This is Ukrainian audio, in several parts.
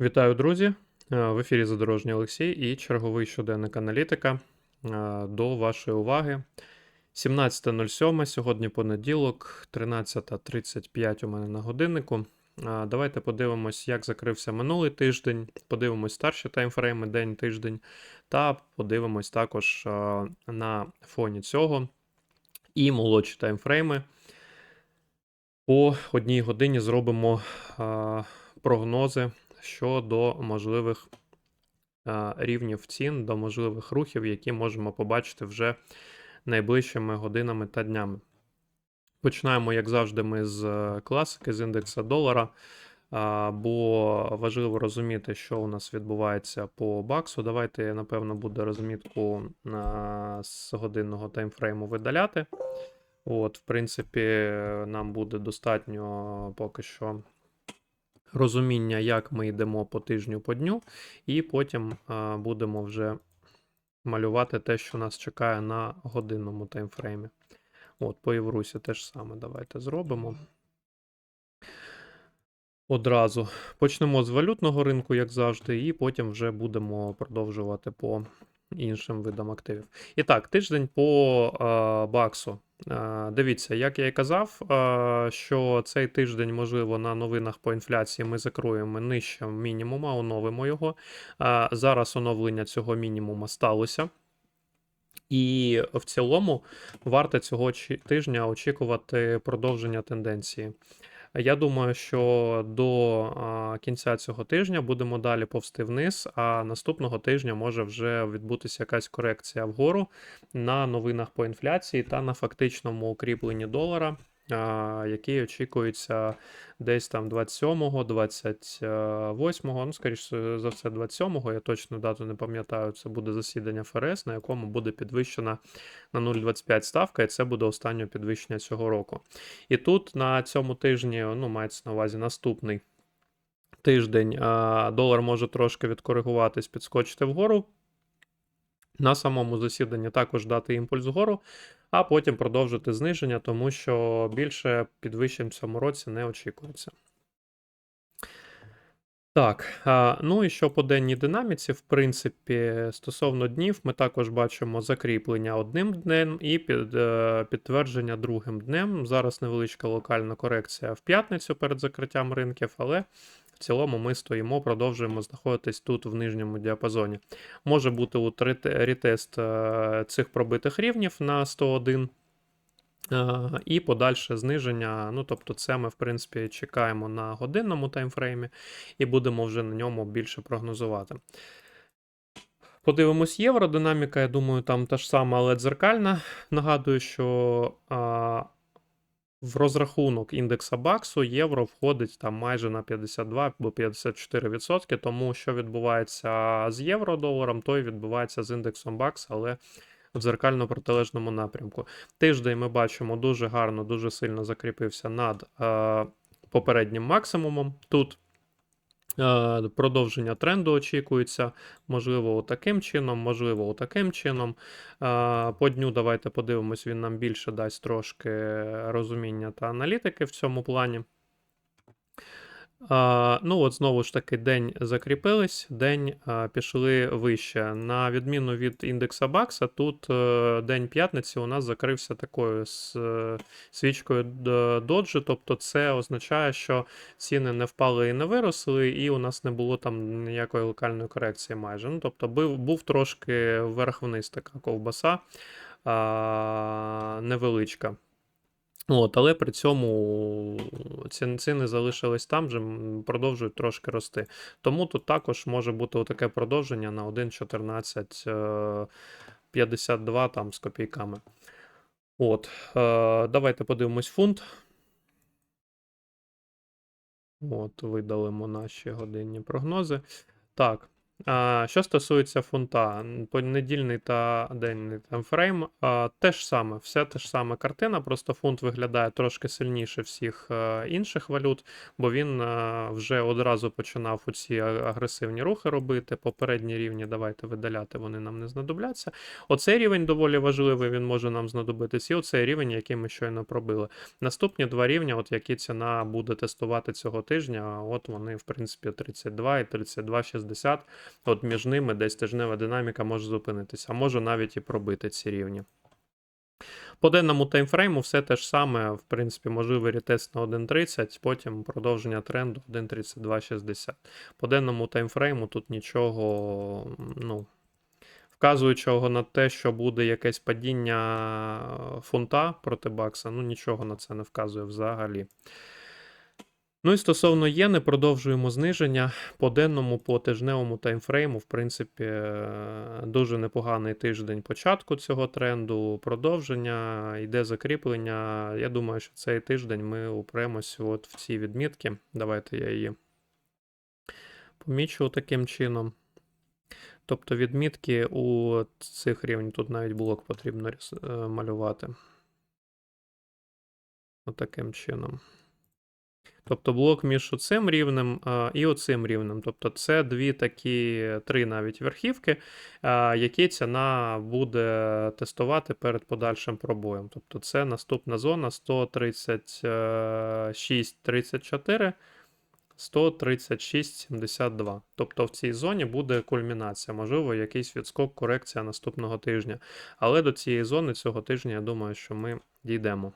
Вітаю, друзі! Е, В ефірі Задорожній Олексій і черговий щоденник аналітика. Е, До вашої уваги. 17.07, сьогодні понеділок, 13.35 у мене на годиннику. Е, Давайте подивимось, як закрився минулий тиждень. Подивимось старші таймфрейми, день, тиждень, та подивимось також на фоні цього і молодші таймфрейми. По одній годині зробимо прогнози щодо можливих е, рівнів цін, до можливих рухів, які можемо побачити вже найближчими годинами та днями. Починаємо, як завжди, ми з е, класики, з індекса долара. Бо важливо розуміти, що у нас відбувається по баксу. Давайте, напевно, буде розмітку з годинного таймфрейму видаляти. От, в принципі, нам буде достатньо поки що розуміння, як ми йдемо по тижню по дню, і потім будемо вже малювати те, що нас чекає на годинному таймфреймі. От, по Єврусі теж саме давайте зробимо. Одразу почнемо з валютного ринку, як завжди, і потім вже будемо продовжувати по іншим видам активів. І так, тиждень по е, баксу. Е, дивіться, як я і казав, е, що цей тиждень, можливо, на новинах по інфляції ми закроємо нижче мінімума, оновимо його. Зараз оновлення цього мінімума сталося. І в цілому варто цього тижня очікувати продовження тенденції. Я думаю, що до кінця цього тижня будемо далі повсти вниз, а наступного тижня може вже відбутися якась корекція вгору на новинах по інфляції та на фактичному укріпленні долара, який очікується десь там 27-го, 28-го, ну, скоріше за все, 27-го, я точно дату не пам'ятаю, це буде засідання ФРС, на якому буде підвищена на 0,25 ставка, і це буде останнє підвищення цього року. І тут на цьому тижні, ну, мається на увазі наступний тиждень, долар може трошки відкоригуватись, підскочити вгору. На самому засіданні також дати імпульс вгору, а потім продовжити зниження, тому що більше підвищень в цьому році не очікується. Так, ну і що по денній динаміці, в принципі, стосовно днів, ми також бачимо закріплення одним днем і під, е, підтвердження другим днем. Зараз невеличка локальна корекція в п'ятницю перед закриттям ринків, але в цілому ми стоїмо, продовжуємо знаходитись тут в нижньому діапазоні. Може бути рете- ретест е, цих пробитих рівнів на 101. Е, І подальше зниження. Ну, тобто, це ми, в принципі, чекаємо на годинному таймфреймі і будемо вже на ньому більше прогнозувати. Подивимось євро. Динаміка, я думаю, там та ж сама, але дзеркальна. Нагадую, що а, в розрахунок індекса Баксу євро входить там майже на 52 або 54%, тому що відбувається з євро-доларом, то і відбувається з індексом Бакс, але в дзеркально протилежному напрямку. Тиждень ми бачимо дуже гарно, дуже сильно закріпився над е, попереднім максимумом. Тут е, продовження тренду очікується, можливо, таким чином, можливо, таким чином. Е, по дню давайте подивимось, він нам більше дасть трошки розуміння та аналітики в цьому плані. Ну, от знову ж таки, день закріпились, день пішли вище. На відміну від індекса Бакса, тут е, день п'ятниці у нас закрився такою е, свічкою доджі, тобто це означає, що ціни не впали і не виросли, і у нас не було там ніякої локальної корекції майже. Ну, тобто був, був трошки вверх-вниз така ковбаса невеличка. От, але при цьому ціни залишились там же, продовжують трошки рости. Тому тут також може бути таке продовження на 1.1452 там з копійками. От, е, давайте подивимось фунт. От, видалимо наші годинні прогнози. Так, А, що стосується фунта, понедільний та денний таймфрейм, а, те ж саме, все те ж саме картина, просто фунт виглядає трошки сильніше всіх е, інших валют, бо він е, вже одразу починав оці агресивні рухи робити. Попередні рівні давайте видаляти, вони нам не знадобляться. Оцей рівень доволі важливий, він може нам знадобитись, і оцей рівень, який ми щойно пробили. Наступні два рівня, от які ціна буде тестувати цього тижня, от вони, в принципі, 32 і 32,60. От між ними десь тижнева динаміка може зупинитися, а може навіть і пробити ці рівні. По денному таймфрейму все те ж саме, в принципі, можливий ретест на 1.30, потім продовження тренду 1.3260. По денному таймфрейму тут нічого, ну, вказуючого на те, що буде якесь падіння фунта проти бакса, ну нічого на це не вказує взагалі. Ну і стосовно єни, продовжуємо зниження по денному, по тижневому таймфрейму. В принципі, е, дуже непоганий тиждень початку цього тренду, продовження, йде закріплення. Я думаю, що цей тиждень ми упремось от в ці відмітки. Давайте я її помічу таким чином. Тобто відмітки у цих рівнів, тут навіть блок потрібно е, малювати. Отаким чином. Тобто блок між оцим рівнем і оцим рівнем. Тобто це дві такі, три навіть верхівки, які ціна буде тестувати перед подальшим пробоєм. Тобто це наступна зона 136,34, 136,72. Тобто в цій зоні буде кульмінація, можливо, якийсь відскок, корекція наступного тижня. Але до цієї зони цього тижня, я думаю, що ми дійдемо.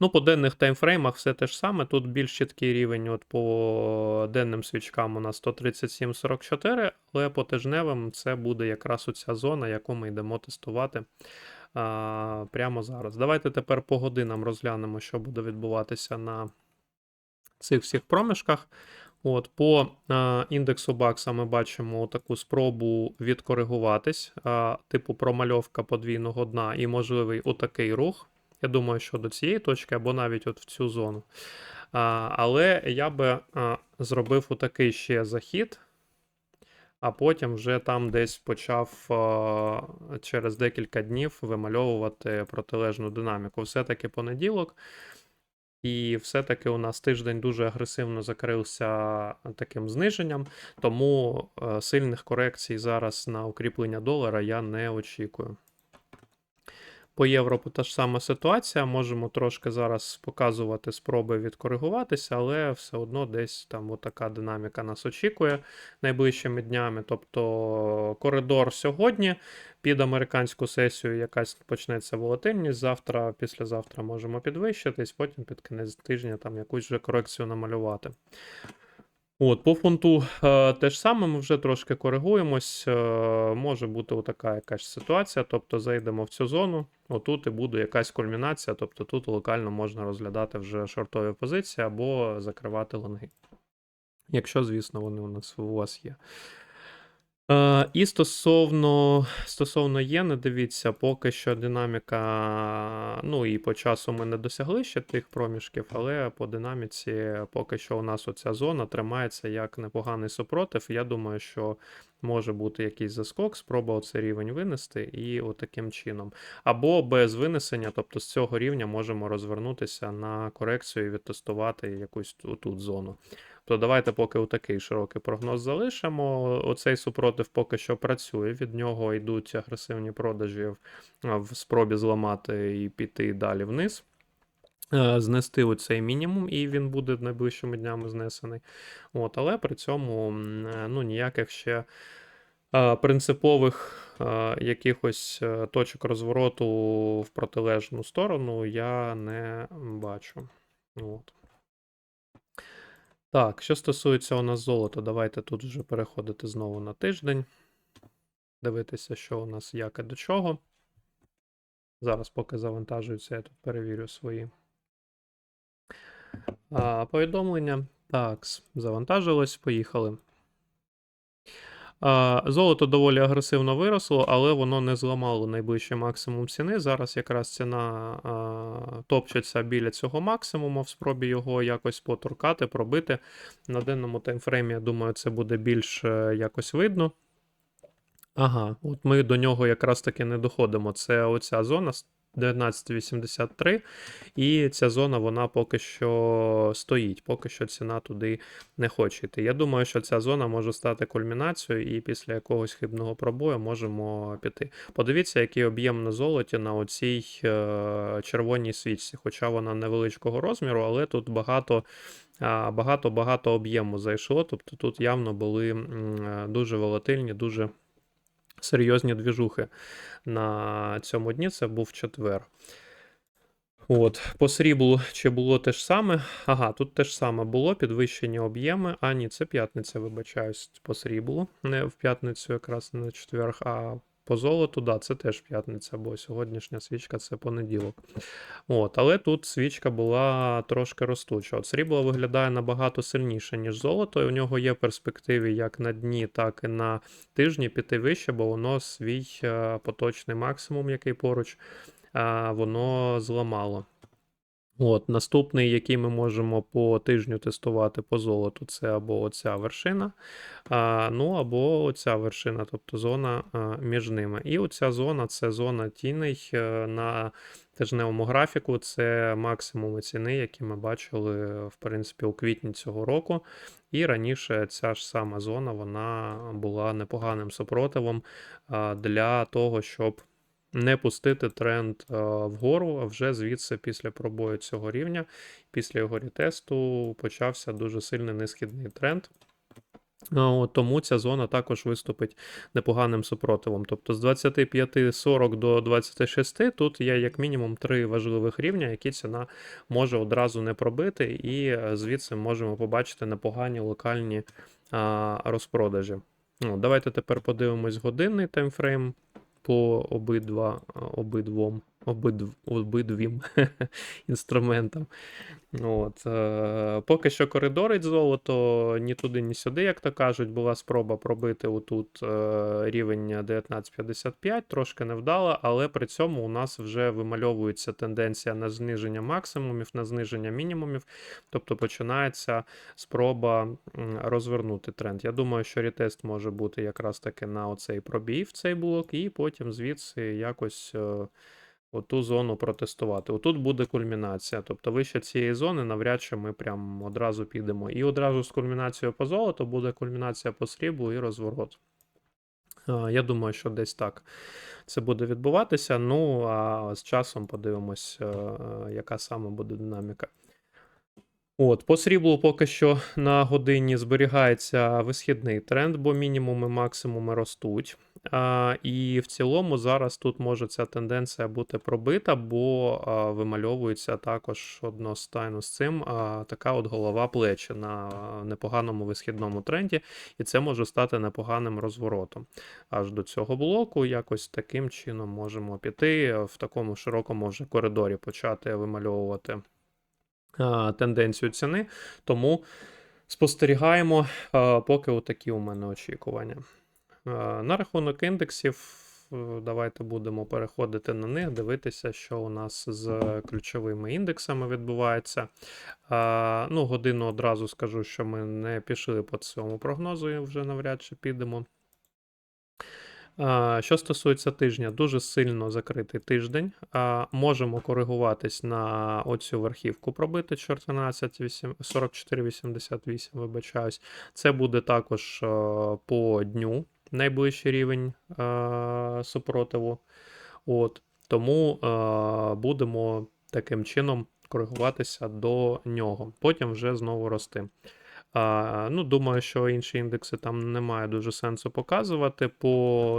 Ну, по денних таймфреймах все те ж саме. Тут більш чіткий рівень от по денним свічкам у нас 137,44, але по тижневим це буде якраз оця зона, яку ми йдемо тестувати а, прямо зараз. Давайте тепер по годинам розглянемо, що буде відбуватися на цих всіх проміжках. От, По а, індексу бакса ми бачимо таку спробу відкоригуватись, а, типу промальовка подвійного дна і можливий отакий рух. Я думаю, що до цієї точки або навіть от в цю зону. А, але я би а, зробив отакий ще захід, а потім вже там десь почав а, через декілька днів вимальовувати протилежну динаміку. Все-таки понеділок. І все-таки у нас тиждень дуже агресивно закрився таким зниженням, тому е, сильних корекцій зараз на укріплення долара я не очікую. По Європу та ж сама ситуація. Можемо трошки зараз показувати спроби відкоригуватися, але все одно десь там отака динаміка нас очікує найближчими днями. Тобто коридор сьогодні під американську сесію якась почнеться волатильність. Завтра, післязавтра можемо підвищитись, потім під кінець тижня там якусь вже корекцію намалювати. От, по фунту е, те ж саме, ми вже трошки коригуємось. Е, може бути така якась ситуація, тобто зайдемо в цю зону, отут і буде якась кульмінація, тобто тут локально можна розглядати вже шортові позиції або закривати лонги. Якщо, звісно, вони у нас у вас є. Е, і стосовно, стосовно єни, дивіться, поки що динаміка, ну і по часу ми не досягли ще тих проміжків, але по динаміці поки що у нас оця зона тримається як непоганий супротив. Я думаю, що може бути якийсь заскок, спроба оцей рівень винести і отаким чином. Або без винесення, тобто з цього рівня можемо розвернутися на корекцію і відтестувати якусь тут зону. То давайте поки у такий широкий прогноз залишимо. Оцей супротив поки що працює. Від нього йдуть агресивні продажі в, спробі зламати і піти далі вниз. Е, Знести оцей мінімум, і він буде найближчими днями знесений. От, але при цьому е, ну, ніяких ще е, принципових якихось точок розвороту в протилежну сторону я не бачу. От. Так, що стосується у нас золота, давайте тут вже переходити знову на тиждень. Дивитися, що у нас як і до чого. Зараз, поки завантажується, я тут перевірю свої а, повідомлення. Так, завантажилось, поїхали. Золото доволі агресивно виросло, але воно не зламало найближчий максимум ціни. Зараз якраз ціна топчеться біля цього максимуму в спробі його якось поторкати, пробити. На денному таймфреймі, я думаю, це буде більш е, якось видно. Ага, от ми до нього якраз таки не доходимо. Це оця зона 1983, і ця зона вона поки що стоїть, поки що ціна туди не хоче йти. Я думаю, що ця зона може стати кульмінацією, і після якогось хибного пробою можемо піти. Подивіться, який об'єм на золоті на оцій е, червоній свічці, хоча вона невеличкого розміру, але тут багато. Багато-багато об'єму зайшло, тобто тут явно були е, дуже волатильні, дуже серйозні двіжухи на цьому дні. Це був четвер. От, по сріблу чи було те ж саме? Ага, тут те ж саме було, підвищені об'єми. А, ні, це п'ятниця, вибачаюсь, по сріблу. Не в п'ятницю, якраз не на четверг, а по золоту, да, це теж п'ятниця, бо сьогоднішня свічка це понеділок. От, але тут свічка була трошки ростуча. От срібло виглядає набагато сильніше, ніж золото, і у нього є перспективи як на дні, так і на тижні піти вище, бо воно свій е, поточний максимум, який поруч, воно зламало. От, наступний, який ми можемо по тижню тестувати по золоту, це або оця вершина, а, ну або оця вершина, тобто зона а, між ними. І оця зона це зона тіней е, на тижневому графіку. Це максимуми ціни, які ми бачили в принципі у квітні цього року. І раніше ця ж сама зона вона була непоганим супротивом а, для того, щоб не пустити тренд а, вгору, а вже звідси після пробою цього рівня, після його рітесту почався дуже сильний несхідний тренд. А, Тому ця зона також виступить непоганим супротивом. Тобто з 25-40 до 26 тут є як мінімум три важливих рівня, які ціна може одразу не пробити, і е, звідси можемо побачити непогані локальні розпродажі. Ну, давайте тепер подивимось годинний таймфрейм по обидва, обидвом, обидв, обидвім інструментам. От, е, поки що коридорить золото ні туди, ні сюди, як то кажуть. Була спроба пробити отут е, рівень 1955, трошки невдала, але при цьому у нас вже вимальовується тенденція на зниження максимумів, на зниження мінімумів. Тобто починається спроба розвернути тренд. Я думаю, що рітест може бути якраз таки на оцей пробій в цей блок, і потім звідси якось. е, оту зону протестувати. Отут буде кульмінація. Тобто вище цієї зони навряд чи ми прям одразу підемо. І одразу з кульмінацією по золоту буде кульмінація по сріблу і розворот. Я думаю, що десь так це буде відбуватися. Ну, а з часом подивимось, е, яка саме буде динаміка. От, по сріблу поки що на годині зберігається висхідний тренд, бо мінімуми, максимуми ростуть. І в цілому зараз тут може ця тенденція бути пробита, бо вимальовується також одностайно з цим така от голова плечі на непоганому висхідному тренді, і це може стати непоганим розворотом. Аж до цього блоку якось таким чином можемо піти в такому широкому вже коридорі почати вимальовувати тенденцію ціни. Тому спостерігаємо, поки отакі у мене очікування. А, На рахунок індексів, е, давайте будемо переходити на них, дивитися, що у нас з ключовими індексами відбувається. Ну, годину одразу скажу, що ми не пішли по цьому прогнозу, і вже навряд чи підемо. Що стосується тижня, дуже сильно закритий тиждень. Можемо коригуватись на оцю верхівку, пробити 44,88, вибачаюсь. Це буде також е, по дню найближчий рівень е, супротиву. От. Тому е, будемо таким чином коригуватися до нього. Потім вже знову рости. А, ну, Думаю, що інші індекси там немає дуже сенсу показувати. По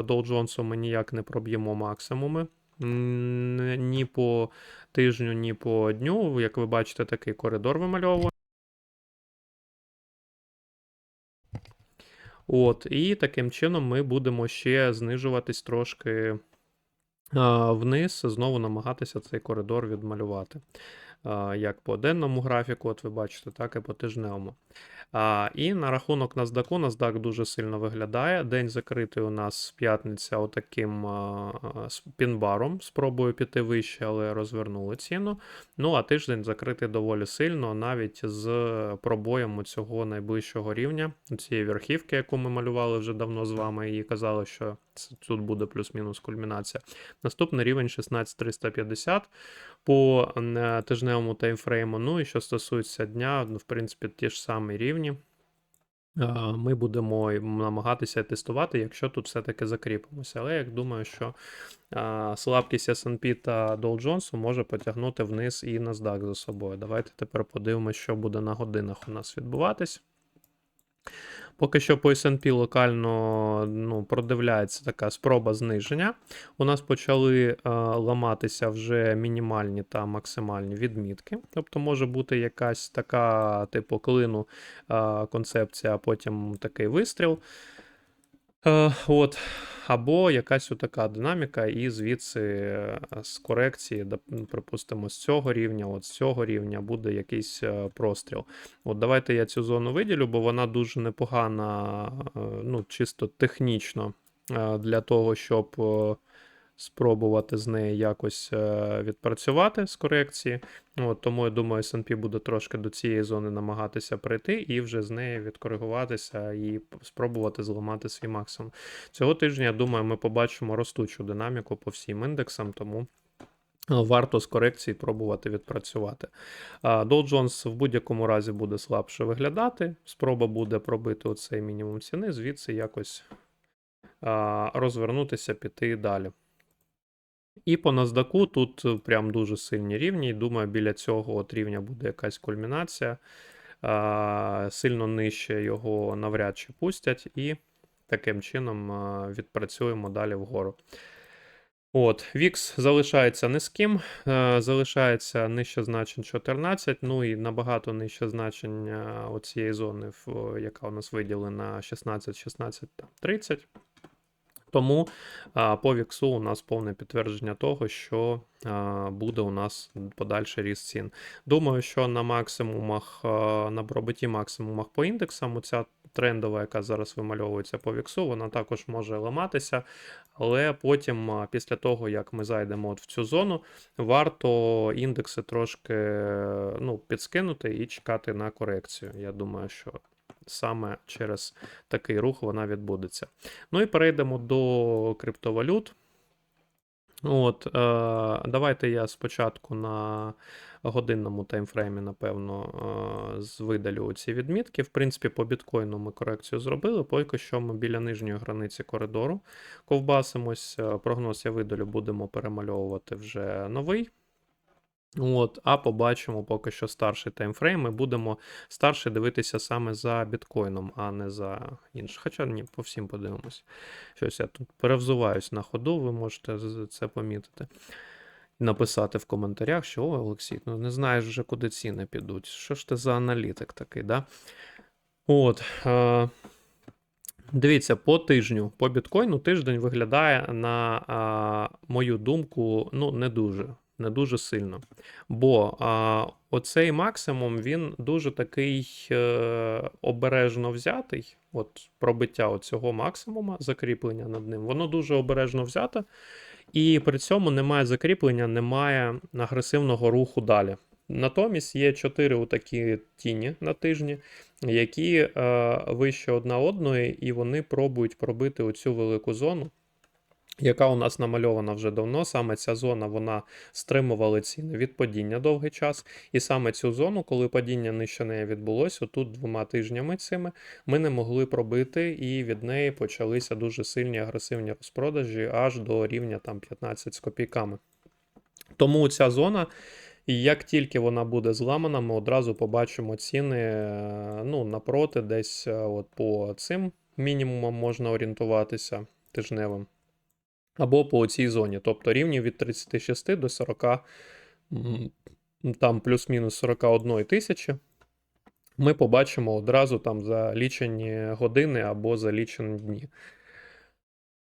Dow Jones ми ніяк не проб'ємо максимуми. Ні по тижню, ні по дню. Як ви бачите, такий коридор вимальовує. От, і таким чином ми будемо ще знижуватись трошки вниз, знову намагатися цей коридор відмалювати. Як по денному графіку, от ви бачите, так і по тижневому. А, і на рахунок NASDAQ, NASDAQ дуже сильно виглядає. День закритий у нас п'ятниця отаким а, з пінбаром. Спробую піти вище, але розвернули ціну. Ну а тиждень закритий доволі сильно, навіть з пробоєм цього найближчого рівня, цієї верхівки, яку ми малювали вже давно з вами, і казали, що тут буде плюс-мінус кульмінація. Наступний рівень 16350 по е, тижневому таймфрейму. Ну і що стосується дня, ну, в принципі, ті ж самі рівні. Е, Ми будемо намагатися тестувати, якщо тут все-таки закріпимося. Але я думаю, що слабкість S&P та Dow Jones може потягнути вниз і NASDAQ за собою. Давайте тепер подивимося, що буде на годинах у нас відбуватись. Поки що по S&P локально ну, продивляється така спроба зниження. У нас почали е, ламатися вже мінімальні та максимальні відмітки. Тобто може бути якась така, типу, клину е, концепція, а потім такий вистріл. Е, от. Або якась така динаміка, і звідси е, з корекції, припустимо, з цього рівня, от з цього рівня буде якийсь е, простріл. От давайте я цю зону виділю, бо вона дуже непогана, е, ну, чисто технічно е, для того, щоб спробувати з неї якось е, відпрацювати з корекції. От, тому я думаю, S&P буде трошки до цієї зони намагатися прийти і вже з неї відкоригуватися і спробувати зламати свій максимум. Цього тижня, я думаю, ми побачимо ростучу динаміку по всім індексам, тому. е, Варто з корекції пробувати відпрацювати. А, Dow Jones в будь-якому разі буде слабше виглядати. Спроба буде пробити оцей мінімум ціни, звідси якось розвернутися, піти далі. І по NASDAQ тут е, прям дуже сильні рівні. Думаю, біля цього от рівня буде якась кульмінація. Сильно нижче його навряд чи пустять, і таким чином а, відпрацюємо далі вгору. От, VIX залишається низьким, е, залишається нижче значень 14, ну і набагато нижче значення оцієї зони, яка у нас виділена 16, 16, там, 30. Тому по віксу у нас повне підтвердження того, що буде у нас подальший ріст цін. Думаю, що на максимумах, на пробитті максимумах по індексам, оця трендова, яка зараз вимальовується по віксу, вона також може ламатися. Але потім, після того, як ми зайдемо от в цю зону, варто індекси трошки ну, підскинути і чекати на корекцію. Я думаю, що саме через такий рух вона відбудеться. Ну і перейдемо до криптовалют. От, е, давайте я спочатку на годинному таймфреймі, напевно, е, видалю ці відмітки. В принципі, по біткоїну ми корекцію зробили. Поки що ми біля нижньої границі коридору ковбасимось. Е, Прогноз я видалю, будемо перемальовувати вже новий. От, а побачимо поки що старший таймфрейм. Ми будемо старше дивитися саме за біткоїном, а не за іншим. Хоча ні, по всім подивимось. Щось я тут перевзуваюсь на ходу, ви можете це помітити. Написати в коментарях, що о, Олексій, ну не знаєш вже, куди ціни підуть. Що ж ти за аналітик такий, да? От. Е- Дивіться, по тижню, по біткоїну тиждень виглядає, на а, мою думку, ну, не дуже, не дуже сильно. Бо а, оцей максимум він дуже такий е, обережно взятий. От пробиття цього максимума, закріплення над ним, воно дуже обережно взято, і при цьому немає закріплення, немає агресивного руху далі. Натомість є чотири такі тіні на тижні, які е, вище одна одної, і вони пробують пробити оцю велику зону, яка у нас намальована вже давно. Саме ця зона вона стримувала ціни від падіння довгий час. І саме цю зону, коли падіння нижче неї відбулося, отут двома тижнями цими ми не могли пробити, і від неї почалися дуже сильні агресивні розпродажі аж до рівня там 15 з копійками. Тому ця зона. І як тільки вона буде зламана, ми одразу побачимо ціни ну, напроти, десь е, от по цим мінімумам можна орієнтуватися тижневим. Або по цій зоні, тобто рівні від 36 до 40, там плюс-мінус 41 тисячі. Ми побачимо одразу там за лічені години або за лічені дні.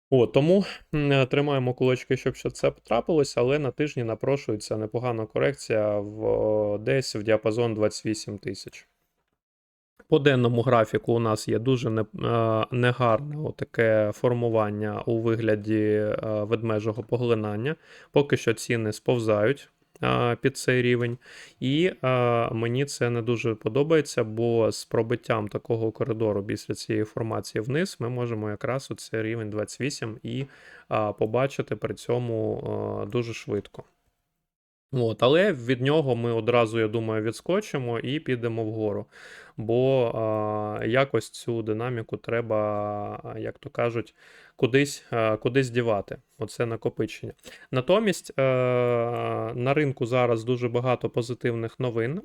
О, тому тримаємо кулачки, щоб це потрапилось, але на тижні напрошується непогана корекція в десь в діапазон 28 тисяч. По денному графіку у нас є дуже е, негарне таке формування у вигляді е, ведмежого поглинання. Поки що ціни сповзають е, під цей рівень. І е, мені це не дуже подобається, бо з пробиттям такого коридору після цієї формації вниз ми можемо якраз у цей рівень 28 і е, побачити при цьому е, дуже швидко. От, але від нього ми одразу, я думаю, відскочимо і підемо вгору. Бо якось цю динаміку треба, як то кажуть, кудись, кудись дівати. Оце накопичення. Натомість е, на ринку зараз дуже багато позитивних новин.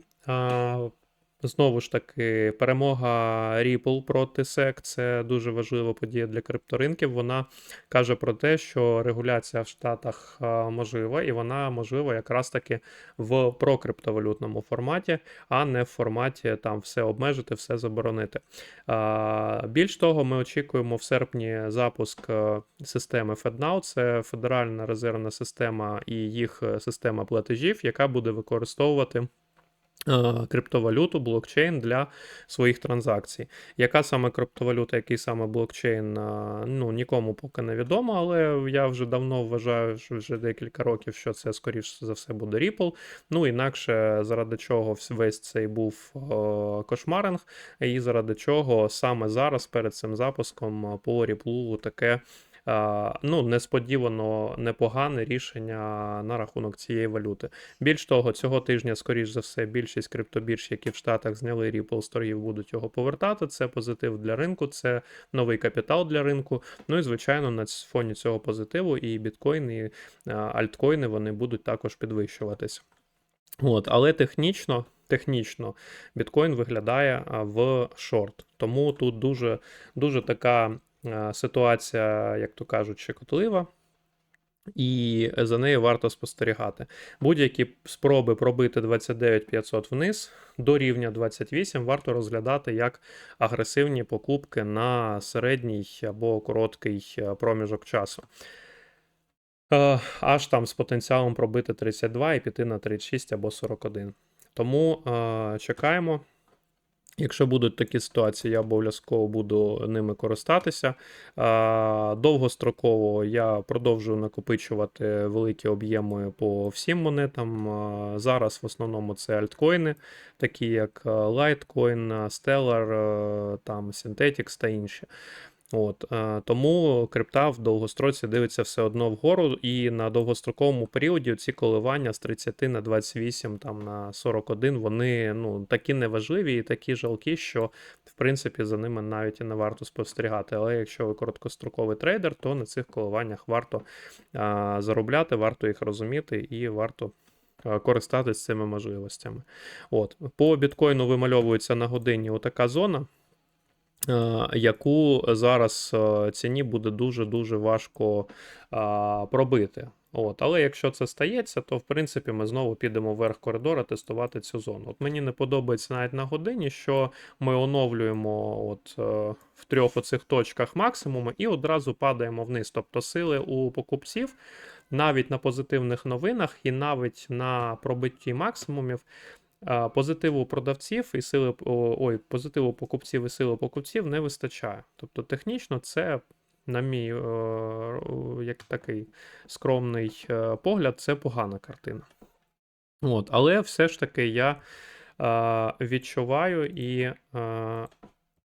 Знову ж таки, перемога Ripple проти SEC – це дуже важлива подія для крипторинків. Вона каже про те, що регуляція в Штатах можлива, і вона можлива якраз таки в прокриптовалютному форматі, а не в форматі там все обмежити, все заборонити. Більш того, ми очікуємо в серпні запуск е, системи FedNow, це Федеральна резервна система і їх е, система платежів, яка буде використовувати. Е, Криптовалюту, блокчейн для своїх транзакцій. Яка саме криптовалюта, який саме блокчейн, ну нікому поки не відомо, але я вже давно вважаю, що вже декілька років, що це скоріш за все буде Ripple. Ну інакше заради чого весь цей був о, кошмаринг, і заради чого саме зараз перед цим запуском по Ripple таке. А, Ну, несподівано непогане рішення на рахунок цієї валюти. Більш того, цього тижня, скоріш за все, більшість криптобірж, які в Штатах зняли Ripple з торгів, будуть його повертати. Це позитив для ринку, це новий капітал для ринку. Ну і звичайно, на фоні цього позитиву і біткоін, і альткоїни вони будуть також підвищуватись. От, але технічно, технічно біткоін виглядає в шорт. Тому тут дуже, дуже така ситуація, як то кажуть, щекотлива. І за нею варто спостерігати. Будь-які спроби пробити 29500 вниз до рівня 28 варто розглядати як агресивні покупки на середній або короткий е, проміжок часу. Е, Аж там з потенціалом пробити 32 і піти на 36 або 41. Тому е, чекаємо. Якщо будуть такі ситуації, я обов'язково буду ними користатися. Довгостроково я продовжую накопичувати великі об'єми по всім монетам. Зараз в основному це альткоїни, такі як Litecoin, Stellar, там Synthetix та інші. От, е, тому крипта в довгостроці дивиться все одно вгору, і на довгостроковому періоді ці коливання з 30 на 28, там на 41, вони ну, такі неважливі і такі жалкі, що в принципі за ними навіть і не варто спостерігати. Але якщо ви короткостроковий трейдер, то на цих коливаннях варто а, заробляти, варто їх розуміти і варто. а, Користатись цими можливостями. От по біткоїну вимальовується на годині отака зона е, яку зараз е, ціні буде дуже-дуже важко пробити. От, але якщо це стається, то в принципі ми знову підемо вверх коридора тестувати цю зону. От мені не подобається навіть на годині, що ми оновлюємо от, е, в трьох оцих точках максимуму і одразу падаємо вниз. Тобто сили у покупців навіть на позитивних новинах і навіть на пробитті максимумів позитиву продавців і сили ой, позитиву покупців і сили покупців не вистачає. Тобто, технічно, це, на мій як такий скромний е, погляд, це погана картина. От, але все ж таки я е, відчуваю і е,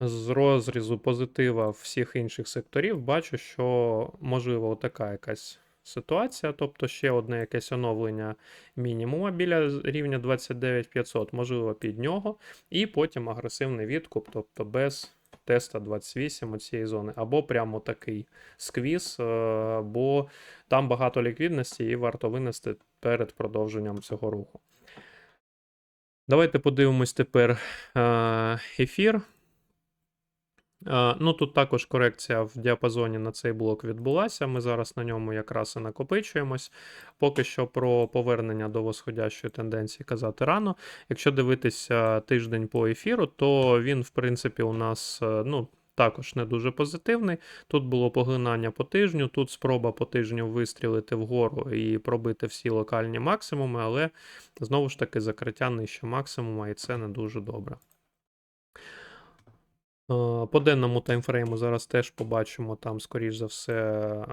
з розрізу позитива всіх інших секторів бачу, що можливо така якась ситуація, тобто ще одне якесь оновлення мінімума біля рівня 29500, можливо, під нього, і потім агресивний відкуп, тобто без теста 28 у цієї зони, або прямо такий сквіз, е, бо там багато ліквідності і варто винести перед продовженням цього руху. Давайте подивимось тепер е, ефір. Е, Ну, тут також корекція в діапазоні на цей блок відбулася. Ми зараз на ньому якраз і накопичуємось. Поки що про повернення до восходящої тенденції казати рано. Якщо дивитися тиждень по ефіру, то він, в принципі, у нас е, ну, також не дуже позитивний. Тут було поглинання по тижню, тут спроба по тижню вистрілити вгору і пробити всі локальні максимуми, але знову ж таки закриття нижче максимума, і це не дуже добре. Е, По денному таймфрейму зараз теж побачимо там, скоріш за все. е,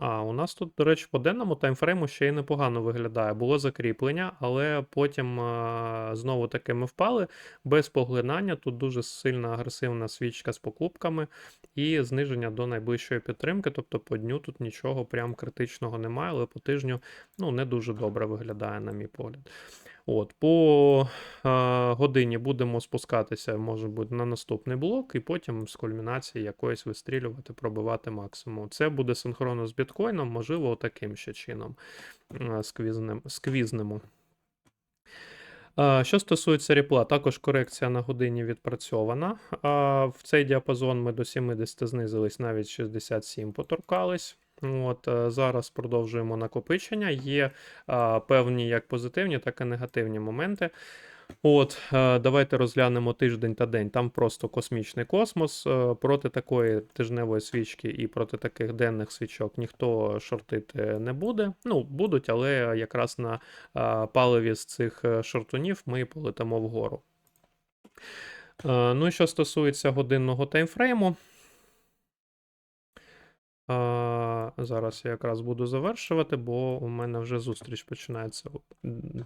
А, у нас тут, до речі, по денному таймфрейму ще й непогано виглядає. Було закріплення, але потім е, знову таки ми впали без поглинання. Тут дуже сильна агресивна свічка з покупками і зниження до найближчої підтримки. Тобто по дню тут нічого прям критичного немає, але по тижню ну, не дуже добре виглядає, на мій погляд. От, по е, годині будемо спускатися, може бути, на наступний блок, і потім з кульмінації якоїсь вистрілювати, пробивати максимум. Це буде синхронно з біткоїном, можливо, таким ще чином сквізнем, сквізнемо. Що стосується ріпла, також корекція на годині відпрацьована. В цей діапазон ми до 70 знизились, навіть 67 поторкались. От, е, зараз продовжуємо накопичення. Є а, певні як позитивні, так і негативні моменти. От, е, давайте розглянемо тиждень та день. Там просто космічний космос. Е, Проти такої тижневої свічки і проти таких денних свічок ніхто шортити не буде. Ну, будуть, але якраз на паливі з цих шортунів ми полетимо вгору. Ну і що стосується годинного таймфрейму. Зараз я якраз буду завершувати, бо у мене вже зустріч починається о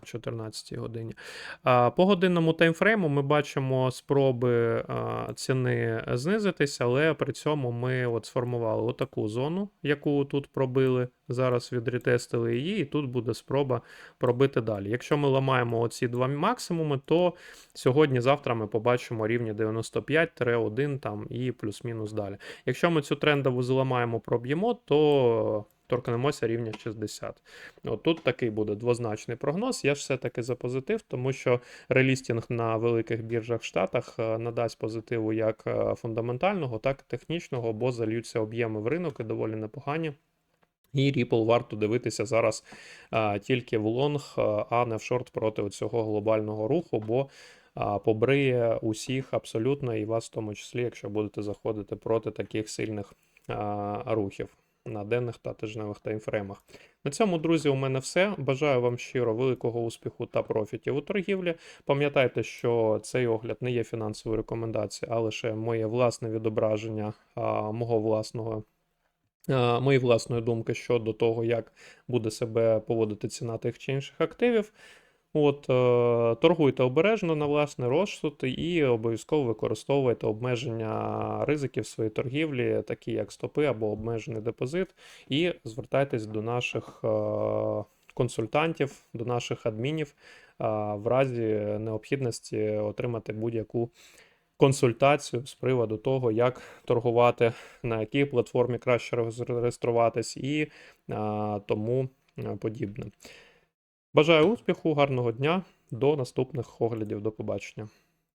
14 годині. По годинному таймфрейму ми бачимо спроби ціни знизитися, але при цьому ми от сформували отаку зону, яку тут пробили. Зараз відретестили її, і тут буде спроба пробити далі. Якщо ми ламаємо оці два максимуми, то сьогодні-завтра ми побачимо рівні 95-1 там і плюс-мінус далі. Якщо ми цю трендову зламаємо, проб'ємо, то торкнемося рівня 60. От тут такий буде двозначний прогноз. Я ж все-таки за позитив, тому що релістінг на великих біржах в Штатах е, надасть позитиву як е, фундаментального, так і технічного, бо зальються об'єми в ринок і доволі непогані. І Ripple варто дивитися зараз а, тільки в лонг, а, не в шорт проти цього глобального руху, бо а, побриє усіх абсолютно, і вас в тому числі, якщо будете заходити проти таких сильних а, рухів на денних та тижневих таймфреймах. На цьому, друзі, у мене все. Бажаю вам щиро великого успіху та профітів у торгівлі. Пам'ятайте, що цей огляд не є фінансовою рекомендацією, а лише моє власне відображення а, мого власного. Мої власної думки щодо того, як буде себе поводити ціна тих чи інших активів. От, е, торгуйте обережно на власний розсуд і обов'язково використовуйте обмеження ризиків в своїй торгівлі, такі як стопи або обмежений депозит, і звертайтесь до наших е, консультантів, до наших адмінів е, в разі необхідності отримати будь-яку консультацію з приводу того, як торгувати, на якій платформі краще реєструватись і а, тому подібне. Бажаю успіху, гарного дня, до наступних оглядів, до побачення.